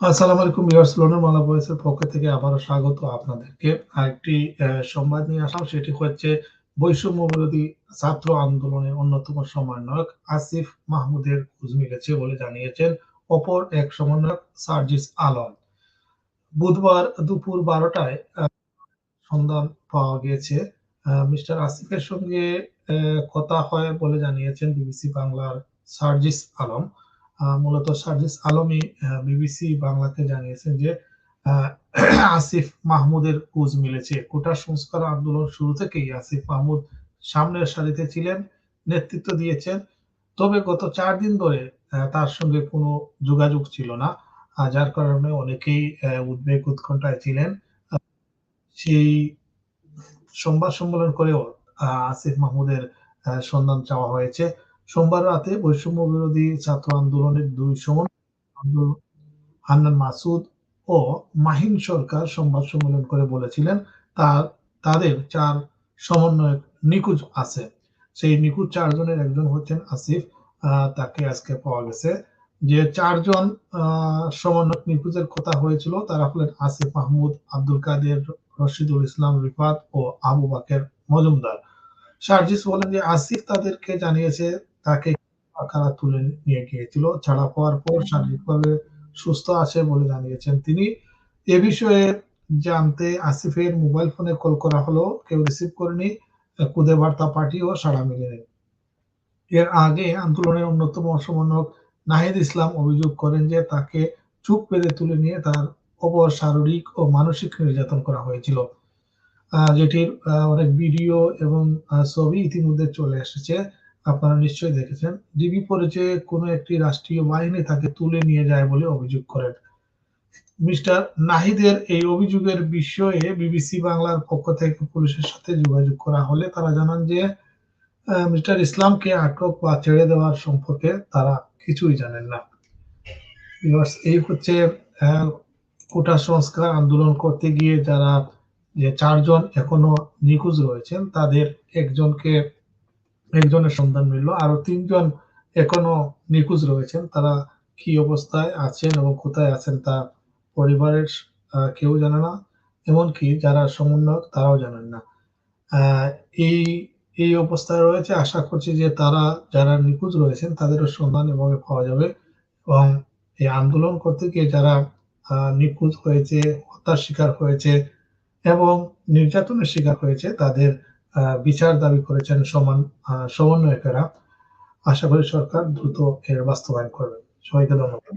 আসসালামু আলাইকুম বাংলা ভয়েসের পক্ষ থেকে আবারও স্বাগত আপনাদেরকে। আরেকটি সংবাদ নিয়ে সেটি হচ্ছে বৈষম্য বিরোধী ছাত্র আন্দোলনের অন্যতম সমন্বয়ক আসিফ মাহমুদের বলে জানিয়েছেন অপর এক সমন্বয়ক সার্জিস আলম। বুধবার দুপুর বারোটায় সন্ধান পাওয়া গিয়েছে মিস্টার আসিফের সঙ্গে কথা হয় বলে জানিয়েছেন বিবিসি বাংলার সার্জিস আলম। মূলত সার্জিস আলমী বিবিসি বাংলাকে জানিয়েছেন যে আসিফ মাহমুদের খোঁজ মিলেছে। কোটা সংস্কার আন্দোলন শুরু থেকেই আসিফ মাহমুদ সামনের সারিতে ছিলেন, নেতৃত্ব দিয়েছেন। তবে গত চার দিন ধরে তার সঙ্গে কোনো যোগাযোগ ছিল না। যার কারণে অনেকেই উদ্বেগ উৎকণ্ঠায় ছিলেন। সেই সংবাদ সম্মেলন করেও আসিফ মাহমুদের সন্ধান চাওয়া হয়েছে। সোমবার রাতে বৈষম্য বিরোধী ছাত্র আন্দোলনের দুই সমন হান্নান মাসুদ ও মাহিন সরকার সংবাদ সম্মেলন করে বলেছিলেন তা তাদের চার সমন্বয়ক নিখোঁজ আছে। সেই নিখোঁজ চারজনের একজন হচ্ছেন আসিফ তাকে আজকে পাওয়া গেছে। যে চারজন সমন্বয়ক নিখোঁজের কথা হয়েছিল, তারা হলেন আসিফ মাহমুদ, আব্দুল কাদের, রশিদুল ইসলাম, রিফাত ও আবু বাকের মজুমদার। সার্জিস বলেন যে আসিফ তাদেরকে জানিয়েছে তাকে কারা তুলে নিয়ে গিয়েছিল, ছাড়া পাওয়ার পর শারীরিকভাবে সুস্থ আছে বলে জানিয়েছেন তিনি। এ বিষয়ে জানতে আসিফের মোবাইল ফোনে কল করা হলো, কেউ রিসিভ করেনি কুদে বার্তা পার্টিও সাড়া মিলেনি। এর আগে আন্দোলনের অন্যতম সমন্বয়ক নাহিদ ইসলাম অভিযোগ করেন যে তাকে চুপ পেতে তুলে নিয়ে তার অপর শারীরিক ও মানসিক নির্যাতন করা হয়েছিল। যেটির অনেক ভিডিও এবং ছবি ইতিমধ্যে চলে এসেছে। আপনারা নিশ্চয়ই দেখেছেন ডিবি পরিচয়ে কোনো একটি রাষ্ট্রীয় বাহিনী তাকে তুলে নিয়ে যায় বলে অভিযোগ করেন। মিস্টার নাহিদের এই অভিযোগের বিষয়ে বিবিসি বাংলার পক্ষ থেকে পুলিশের সাথে যোগাযোগ করা হলে তারা জানান যে মিস্টার ইসলামকে আটক বা ছেড়ে দেওয়ার সম্পর্কে তারা কিছুই জানেন না। এই হচ্ছে কোটা সংস্কার আন্দোলন করতে গিয়ে যারা যে চারজন এখনও নিখোঁজ রয়েছেন, তাদের একজনকে একজনের সন্ধান মিলল। আরও তিনজন এখনও নিখোঁজ রয়েছেন। তারা কি অবস্থায় আছেন এবং কোথায় আছেন তা পরিবারের কেউ জানে না। এমনকি যারা সমন্বয়ক তারাও জানেন না। এই এই অবস্থায় রয়েছে। আশা করছি যে তারা যারা নিখোঁজ রয়েছেন তাদেরও সন্ধান এভাবে পাওয়া যাবে এবং এই আন্দোলন করতে গিয়ে যারা নিখোঁজ হয়েছে, হত্যার শিকার হয়েছে এবং নির্যাতনের শিকার হয়েছে তাদের বিচার দাবি করেছেন সমান সমন্বয়কেরা। আশা করি সরকার দ্রুত এর বাস্তবায়ন করবে। সবাইকে ধন্যবাদ।